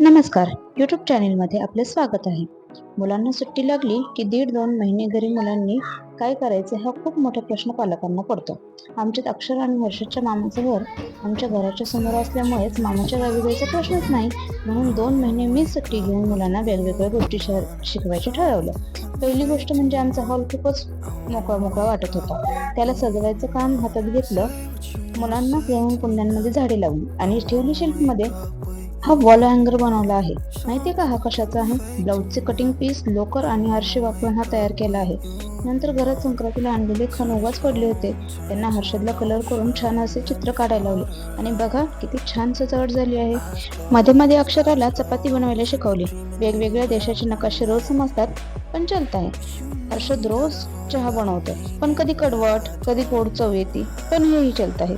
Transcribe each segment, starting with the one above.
नमस्कार. यूट्यूब चॅनेलमध्ये आपले स्वागत आहे. मुलांना सुट्टी लागली की दीड दोन महिने घरी मुलांनी काय करायचे हा खूप मोठा प्रश्न पालकांना पडतो. आमच्यात अक्षर आणि वर्षाच्या मामाचं घर आमच्या घराच्या समोर असल्यामुळेच मामाच्या गावी जायचा प्रश्नच नाही. म्हणून दोन महिने मी सुट्टी घेऊन मुलांना वेगवेगळ्या गोष्टी शह- शिकवायचे ठरवलं. पहिली गोष्ट म्हणजे आमचा हॉल खूपच मोकळा मोकळा वाटत होता. त्याला सजवायचं काम हातात घेतलं. मुलांना घेऊन कुंड्यांमध्ये झाडे लावली आणि ठेवली शेल्फमध्ये हा वॉल हँगर बनवला आहे. माहितीये का हा कशाचा आहे? ब्लाऊजचे कटिंग पीस लोकर आणि आरशी वापरून हा तयार केला आहे. नंतर घरात संक्रांतीला आणलेले खण उगाच पडले होते. त्यांना हर्षदला कलर करून छान असे चित्र काढायला लावले. आणि बघा किती छान सजावट झाली आहे. मध्ये मध्ये अक्षराला चपाती बनवायला शिकवली. वेगवेगळ्या देशाचे नकाशे रोज समजतात पण चलत आहे. हर्षद रोज चहा बनवतो. पण कधी कडवट कधी गोड चव येते पण हेही चलत आहे.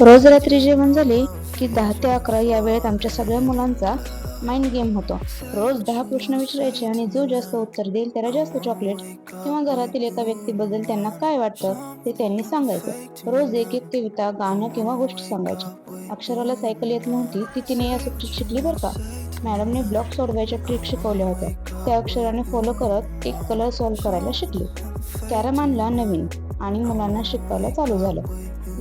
रोज रात्री जेवण झाले की दहा ते अकरा या वेळेत आमच्या सगळ्या मुलांचा माइंड गेम होतो. रोज दहा प्रश्न विचारायचे आणि जो जास्त उत्तर देईल त्याला जास्त चॉकलेट किंवा घरातील एका व्यक्तीबद्दल त्यांना काय वाटतं ते त्यांनी सांगायचं. रोज एक एक कविता गाणं किंवा गोष्ट सांगायची. अक्षराला सायकल येत नव्हती ती तिने या सुट्टीत शिकली बरं का? मॅडमने ब्लॉक सोडवायच्या ट्रिक शिकवल्या होत्या. त्या अक्षराने फॉलो करत एक कलर सॉल्व्ह करायला शिकली. कॅरम आणला नवीन आणि मुलांना शिकवायला चालू झालं.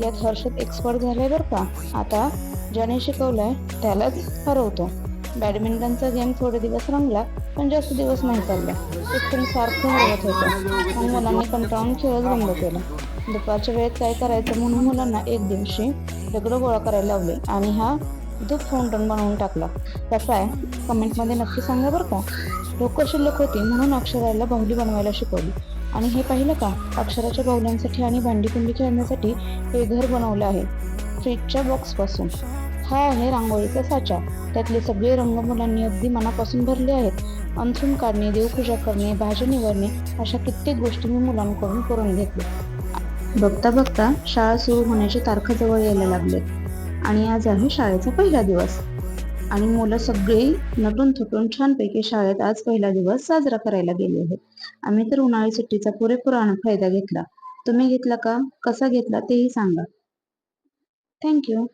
यात हर्षद एक्सपर्ट झाले बरं का? आता ज्याने शिकवलंय त्यालाच हरवतो. बॅडमिंटनचा गेम थोडे दिवस रंगला पण जास्त दिवस नाही चालला. शिक्षण सारखं हरवत होतं. मग मुलांनी कंटाळून खेळच बंद केला. दुपारच्या वेळेत काय करायचं म्हणून मुलांना एक दिवशी दगडं गोळा करायला लावले आणि हा धूप फाउंटन बनवून टाकला. कसा आहे कमेंटमध्ये नक्की सांगा बरं का? लोक शिल्लक होती म्हणून अक्षराला बाहुली बनवायला शिकवली. आणि हे पाहिलं का? अक्षराच्या बाहुल्यांसाठी आणि भांडीकुंडी खेळण्यासाठी हे घर बनवलं आहे. फ्रीजच्या बॉक्सपासून हा आहे रांगोळीचा साचा. त्यातले सगळे रंग मुलांनी अगदी मनापासून भरले आहेत. अंथरूण काढणे देवपूजा करणे भाज्या निवडणे अशा कित्येक गोष्टी मी मुलांकडून करून घेतल्या बघता बघता शाळा सुरू होण्याची तारखा जवळ यायला लागलेत आणि आज आहे शाळेचा पहिला दिवस. आणि मुलं सगळी नटून थुटून छानपैकी शाळेत आज पहिला दिवस साजरा करायला गेले आहेत. आम्ही तर उन्हाळी सुट्टीचा पुरेपूर फायदा घेतला. तुम्ही घेतला का? कसा घेतला? तेही सांगा. थँक्यू